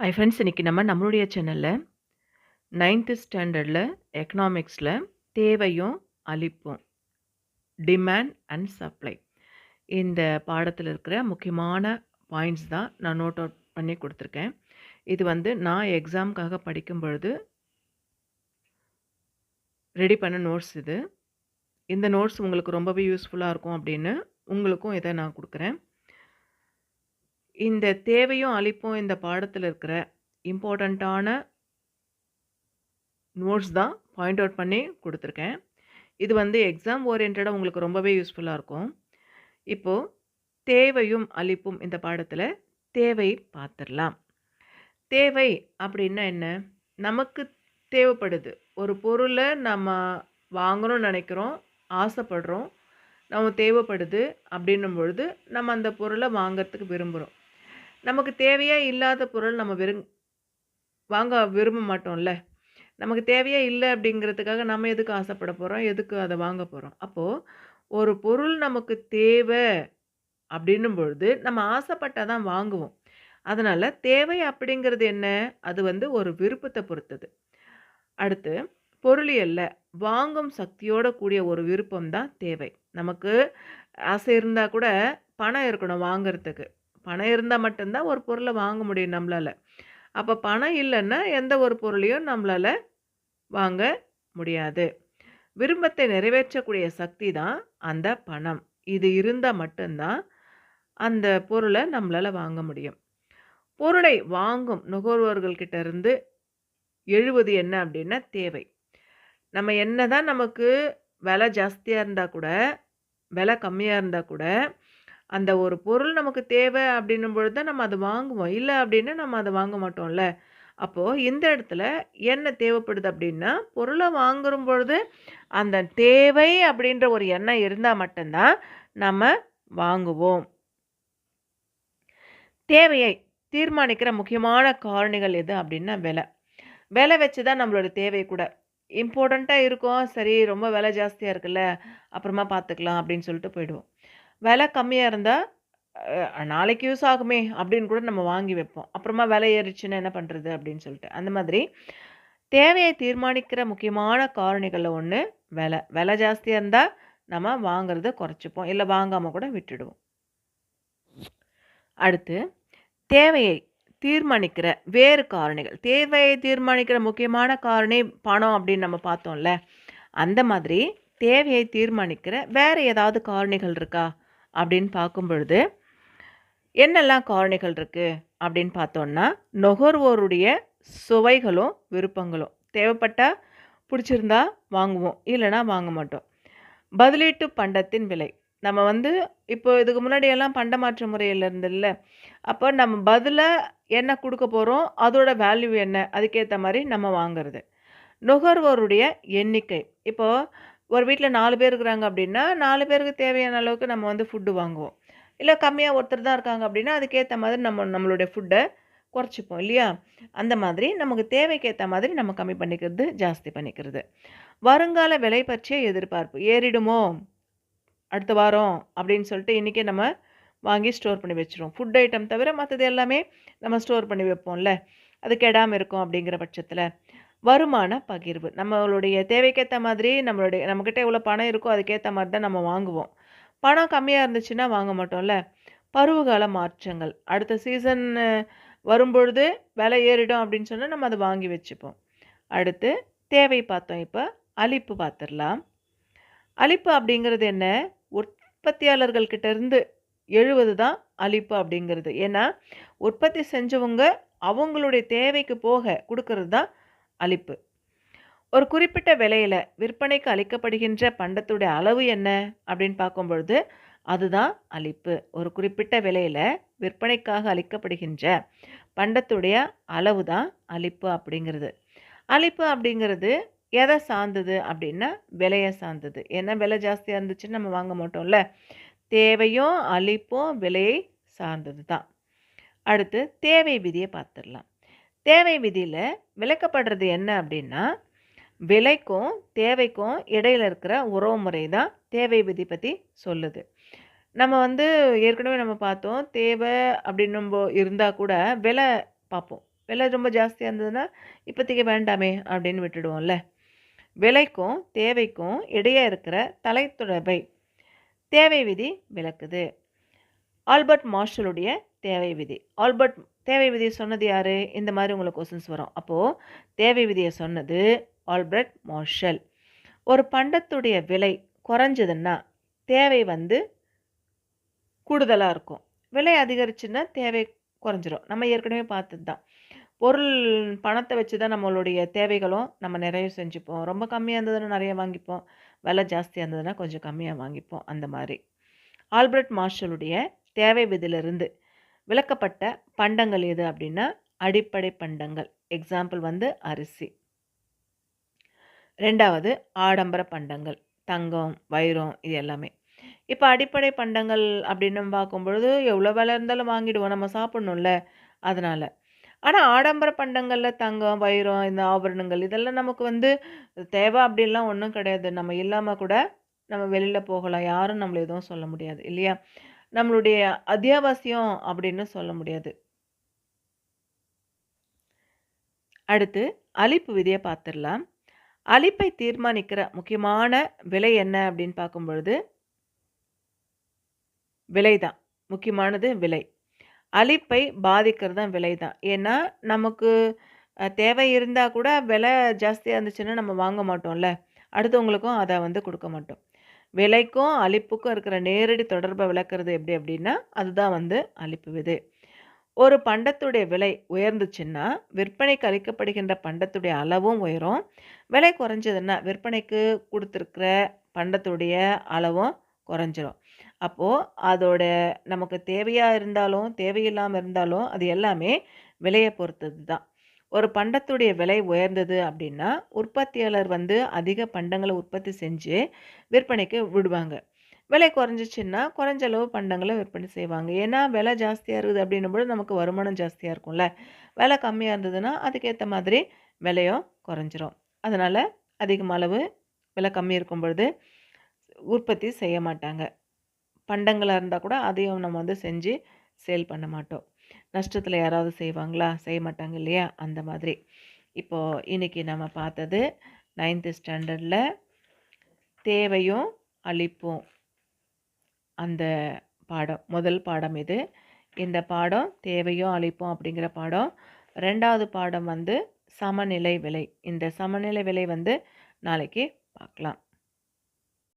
Hi friends இன்றைக்கி நம்ம நம்மளுடைய சேனலில் நைன்த்து ஸ்டாண்டர்டில் எக்கனாமிக்ஸில் தேவையும் அளிப்பும் டிமாண்ட் அண்ட் சப்ளை இந்த பாடத்தில் இருக்கிற முக்கியமான பாயிண்ட்ஸ் தான் நான் நோட் அவுட் பண்ணி கொடுத்துருக்கேன். இது வந்து நான் எக்ஸாமுக்காக படிக்கும் பொழுது ரெடி பண்ண நோட்ஸ் இது. இந்த நோட்ஸ் உங்களுக்கு ரொம்பவே யூஸ்ஃபுல்லாக இருக்கும் அப்படின்னு உங்களுக்கும் இதை நான் கொடுக்குறேன். இந்த தேவையும் அழிப்பும் இந்த பாடத்தில் இருக்கிற இம்பார்ட்டண்ட்டான நோட்ஸ் தான் பாயிண்ட் அவுட் பண்ணி கொடுத்துருக்கேன். இது வந்து எக்ஸாம் ஓரியன்டாக உங்களுக்கு ரொம்பவே யூஸ்ஃபுல்லாக இருக்கும். இப்போது தேவையும் அளிப்பும் இந்த பாடத்தில் தேவை பார்த்துடலாம் தேவை அப்படின்னா என்ன? நமக்கு தேவைப்படுது. ஒரு பொருளை நம்ம வாங்கணும்னு நினைக்கிறோம் ஆசைப்படுறோம் நம்ம தேவைப்படுது அப்படின்னும் பொழுது நம்ம அந்த பொருளை வாங்கிறதுக்கு விரும்புகிறோம் நமக்கு தேவையே இல்லாத பொருள் நம்ம விரும் வாங்க விரும்ப மாட்டோம்ல. நமக்கு தேவையே இல்லை அப்படிங்கிறதுக்காக நம்ம எதுக்கு ஆசைப்பட போகிறோம் எதுக்கு அதை வாங்க போகிறோம் அப்போது ஒரு பொருள் நமக்கு தேவை அப்படின்னும் பொழுது நம்ம ஆசைப்பட்டால் தான் வாங்குவோம். அதனால் தேவை அப்படிங்கிறது என்ன? அது வந்து ஒரு விருப்பத்தை பொறுத்தது. அடுத்து பொருளியல்ல வாங்கும் சக்தியோட கூடிய ஒரு விருப்பம் தான் தேவை. நமக்கு ஆசை இருந்தால் கூட பணம் இருக்கணும் வாங்கிறதுக்கு. பணம் இருந்தால் மட்டும்தான் ஒரு பொருளை வாங்க முடியும் நம்மளால். அப்போ பணம் இல்லைன்னா எந்த ஒரு பொருளையும் நம்மளால் வாங்க முடியாது. விரும்பத்தை நிறைவேற்றக்கூடிய சக்தி தான் அந்த பணம். இது இருந்தால் மட்டும்தான் அந்த பொருளை நம்மளால் வாங்க முடியும். பொருளை வாங்கும் நுகர்வோர்கள்கிட்ட இருந்து எழுவது என்ன அப்படின்னா தேவை. நம்ம என்ன தான் நமக்கு விலை ஜாஸ்தியாக இருந்தால் கூட விலை கம்மியாக இருந்தால் கூட அந்த ஒரு பொருள் நமக்கு தேவை அப்படின்னும் பொழுது தான் நம்ம அதை வாங்குவோம். இல்லை அப்படின்னா நம்ம அதை வாங்க மாட்டோம்ல. அப்போது இந்த இடத்துல என்ன தேவைப்படுது அப்படின்னா பொருளை வாங்குற பொழுது அந்த தேவை அப்படின்ற ஒரு எண்ணம் இருந்தால் மட்டும்தான் நம்ம வாங்குவோம். தேவையை தீர்மானிக்கிற முக்கியமான காரணிகள் எது அப்படின்னா விலை. விலை வச்சு தான் நம்மளோட தேவை கூட. இம்பார்ட்டண்ட்டாக இருக்கும். சரி ரொம்ப விலை ஜாஸ்தியாக இருக்குல்ல அப்புறமா பார்த்துக்கலாம் அப்படின்னு சொல்லிட்டு போயிடுவோம். விலை கம்மியாக இருந்தால் நாளைக்கு யூஸ் ஆகுமே அப்படின்னு கூட நம்ம வாங்கி வைப்போம். அப்புறமா விலை ஏறிச்சுன்னா என்ன பண்ணுறது அப்படின்னு சொல்லிட்டு. அந்த மாதிரி தேவையை தீர்மானிக்கிற முக்கியமான காரணிகளில் ஒன்று விலை. விலை ஜாஸ்தியாக இருந்தால் நம்ம வாங்கிறத குறைச்சிப்போம். இல்லை வாங்காமல் கூட விட்டுடுவோம். அடுத்து தேவையை தீர்மானிக்கிற வேறு காரணிகள். தேவையை தீர்மானிக்கிற முக்கியமான காரணி பணம் அப்படின்னு நம்ம பார்த்தோம்ல. அந்த மாதிரி தேவையை தீர்மானிக்கிற வேறு ஏதாவது காரணிகள் இருக்கா? அப்படின்னு பார்க்கும் பொழுது என்னெல்லாம் காரணிகள் இருக்குது அப்படின்னு பார்த்தோன்னா நுகர்வோருடைய சுவைகளும் விருப்பங்களும். தேவைப்பட்டால் பிடிச்சிருந்தா வாங்குவோம் இல்லைனா வாங்க மாட்டோம். பதிலீட்டு பண்டத்தின் விலை. நம்ம வந்து இப்போ இதுக்கு முன்னாடியெல்லாம் பண்டமாற்று முறையில் இருந்தில்ல அப்போ நம்ம பதிலாக என்ன கொடுக்க போகிறோம் அதோட வேல்யூ என்ன? அதுக்கேற்ற மாதிரி நம்ம வாங்குறது. நுகர்வோருடைய எண்ணிக்கை. இப்போது ஒரு வீட்டில் நாலு பேர் இருக்கிறாங்க அப்படின்னா நாலு பேருக்கு தேவையான அளவுக்கு நம்ம வந்து ஃபுட்டு வாங்குவோம். இல்லை கம்மியாக ஒருத்தர் தான் இருக்காங்க அப்படின்னா அதுக்கேற்ற மாதிரி நம்ம நம்மளுடைய ஃபுட்டை குறைச்சிப்போம் இல்லையா? அந்த மாதிரி நமக்கு தேவைக்கேற்ற மாதிரி நம்ம கம்மி பண்ணிக்கிறது ஜாஸ்தி பண்ணிக்கிறது. வருங்கால விலை பற்றிய எதிர்பார்ப்பு. ஏறிடுமோ? அடுத்த வாரம் அப்படின்னு சொல்லிட்டு இன்றைக்கே நம்ம வாங்கி ஸ்டோர் பண்ணி வச்சுருவோம். ஃபுட் ஐட்டம் தவிர மற்றது எல்லாமே நம்ம ஸ்டோர் பண்ணி வைப்போம்ல? அது கெடாமல் இருக்கும் அப்படிங்கிற பட்சத்தில். வருமான பகிர்வு. நம்மளுடைய தேவைக்கேற்ற மாதிரி நம்மளுடைய நம்மக்கிட்ட எவ்வளோ பணம் இருக்கோ அதுக்கேற்ற மாதிரி தான் நம்ம வாங்குவோம். பணம் கம்மியாக இருந்துச்சுன்னா வாங்க மாட்டோம்ல? பருவகால மாற்றங்கள். அடுத்த சீசன் வரும்பொழுது விலை ஏறிடும் அப்படின்னு சொன்னால் நம்ம அதை வாங்கி வச்சுப்போம். அடுத்து தேவை பார்த்தோம் இப்போ அழிப்பு பார்த்துடலாம். அழிப்பு அப்படிங்கிறது என்ன? உற்பத்தியாளர்கள்கிட்டேருந்து எழுவது தான் அழிப்பு அப்படிங்கிறது. ஏன்னா உற்பத்தி செஞ்சவங்க அவங்களுடைய தேவைக்கு போக கொடுக்கறது தான் அளிப்பு. ஒரு குறிப்பிட்ட விலையில் விற்பனைக்கு அளிக்கப்படுகின்ற பண்டத்துடைய அளவு என்ன? அப்படின்னு பார்க்கும் பொழுது அதுதான் அளிப்பு. ஒரு குறிப்பிட்ட விலையில் விற்பனைக்காக அளிக்கப்படுகின்ற பண்டத்துடைய அளவு தான் அளிப்பு அப்படிங்கிறது. அளிப்பு அப்படிங்கிறது எதை சார்ந்தது அப்படின்னா விலையை சார்ந்தது. ஏன்னா விலை ஜாஸ்தியாக இருந்துச்சுன்னு நம்ம வாங்க மாட்டோம்ல. தேவையும் அளிப்பும் விலையை சார்ந்தது தான் அடுத்து தேவை விதியை பார்த்துடலாம். தேவை விதியில் விளக்கப்படுறது என்ன அப்படின்னா விலைக்கும் தேவைக்கும் இடையில இருக்கிற உறவு முறை தான் தேவை விதி பற்றி சொல்லுது. நம்ம வந்து ஏற்கனவே நம்ம பார்த்தோம் தேவை அப்படின்னும் இருந்தால் கூட விலை பார்ப்போம். விலை ரொம்ப ஜாஸ்தியாக இருந்ததுன்னா இப்போதைக்கு வேண்டாமே அப்படின்னு விட்டுடுவோம்ல. விலைக்கும் தேவைக்கும் இடையே இருக்கிற தலைத்தொடர்பை தேவை விதி விளக்குது. ஆல்பர்ட் மார்ஷலுடைய தேவை விதி. ஆல்பர்ட் தேவை விதியை சொன்னது யார்? இந்த மாதிரி உங்களுக்கு கொஸ்டின்ஸ் வரும். அப்போது தேவை விதியை சொன்னது ஆல்பர்ட் மார்ஷல். ஒரு பண்டத்துடைய விலை குறைஞ்சதுன்னா தேவை வந்து கூடுதலாக இருக்கும். விலை அதிகரிச்சுன்னா தேவை குறைஞ்சிரும். நம்ம ஏற்கனவே பார்த்தது தான் பொருள் பணத்தை வச்சு தான் நம்மளுடைய தேவைகளும் நம்ம நிறைய செஞ்சுப்போம். ரொம்ப கம்மியாக இருந்ததுன்னா நிறைய வாங்கிப்போம். விலை ஜாஸ்தியாக இருந்ததுன்னா கொஞ்சம் கம்மியாக வாங்கிப்போம். அந்த மாதிரி. ஆல்பர்ட் மார்ஷலுடைய தேவை விதிலிருந்து விளக்கப்பட்ட பண்டங்கள் எது அப்படின்னா அடிப்படை பண்டங்கள். எக்ஸாம்பிள் வந்து அரிசி. ரெண்டாவது ஆடம்பர பண்டங்கள். தங்கம் வைரம் இது எல்லாமே. இப்போ அடிப்படை பண்டங்கள் அப்படின்னு பார்க்கும்பொழுது எவ்வளோ விலை இருந்தாலும் வாங்கிடுவோம். நம்ம சாப்பிட்ணும்ல அதனால். ஆனால் ஆடம்பர பண்டங்களில் தங்கம் வைரம் இந்த ஆபரணங்கள் இதெல்லாம் நமக்கு வந்து தேவை அப்படின்லாம் ஒன்றும் கிடையாது. நம்ம இல்லாமல் கூட நம்ம வெளியில் போகலாம். யாரும் நம்மளை எதுவும் சொல்ல முடியாது இல்லையா? நம்மளுடைய அத்தியாவசியம் அப்படின்னு சொல்ல முடியாது. அடுத்து அழிப்பு விதியை பார்த்துடலாம். அழிப்பை தீர்மானிக்கிற முக்கியமான விலை என்ன அப்படின்னு பார்க்கும் பொழுது விலை தான் முக்கியமானது விலை. அழிப்பை பாதிக்கிறது தான் விலை தான் ஏன்னா நமக்கு தேவை இருந்தால் கூட விலை ஜாஸ்தியாக இருந்துச்சுன்னா நம்ம வாங்க மாட்டோம்ல. அடுத்தவங்களுக்கும் அதை வந்து கொடுக்க மாட்டோம். விலைக்கும் அழிப்புக்கும் இருக்கிற நேரடி தொடர்பை விளக்குறது எப்படி அப்படின்னா அதுதான் வந்து அழிப்பு விதி. ஒரு பண்டத்துடைய விலை உயர்ந்துச்சுன்னா விற்பனைக்கு அளிக்கப்படுகின்ற பண்டத்துடைய அளவும் உயரும். விலை குறைஞ்சதுன்னா விற்பனைக்கு கொடுத்துருக்கிற பண்டத்துடைய அளவும் குறைஞ்சிரும். அப்போது அதோட நமக்கு தேவையாக இருந்தாலும் தேவையில்லாமல் இருந்தாலும் அது எல்லாமே விலையை பொறுத்தது தான். ஒரு பண்டத்துடைய விலை உயர்ந்தது அப்படின்னா உற்பத்தியாளர் வந்து அதிக பண்டங்களை உற்பத்தி செஞ்சு விற்பனைக்கு விடுவாங்க. விலை குறைஞ்சிச்சின்னா குறைஞ்ச அளவு பண்டங்களை விற்பனை செய்வாங்க. ஏன்னா விலை ஜாஸ்தியாக இருக்குது அப்படின்னும்போது நமக்கு வருமானம் ஜாஸ்தியாக இருக்கும்ல. விலை கம்மியாக இருந்ததுன்னா அதுக்கேற்ற மாதிரி விலையும் குறைஞ்சிரும். அதனால் அதிகம் அளவு விலை கம்மி இருக்கும் பொழுது உற்பத்தி செய்ய மாட்டாங்க. பண்டங்களாக இருந்தால் கூட அதையும் நம்ம வந்து செஞ்சு சேல் பண்ண மாட்டோம். நஷ்டத்தில் யாராவது செய்வாங்களா? செய்ய மாட்டாங்க இல்லையா? அந்த மாதிரி. இப்போது இன்னைக்கு நம்ம பார்த்தது நைன்த்து ஸ்டாண்டர்டில் தேவையும் அளிப்பும் அந்த பாடம். முதல் பாடம் இது. இந்த பாடம் தேவையும் அளிப்பும் அப்படிங்கிற பாடம். ரெண்டாவது பாடம் வந்து சமநிலை விலை. இந்த சமநிலை விலை வந்து நாளைக்கு பார்க்கலாம்.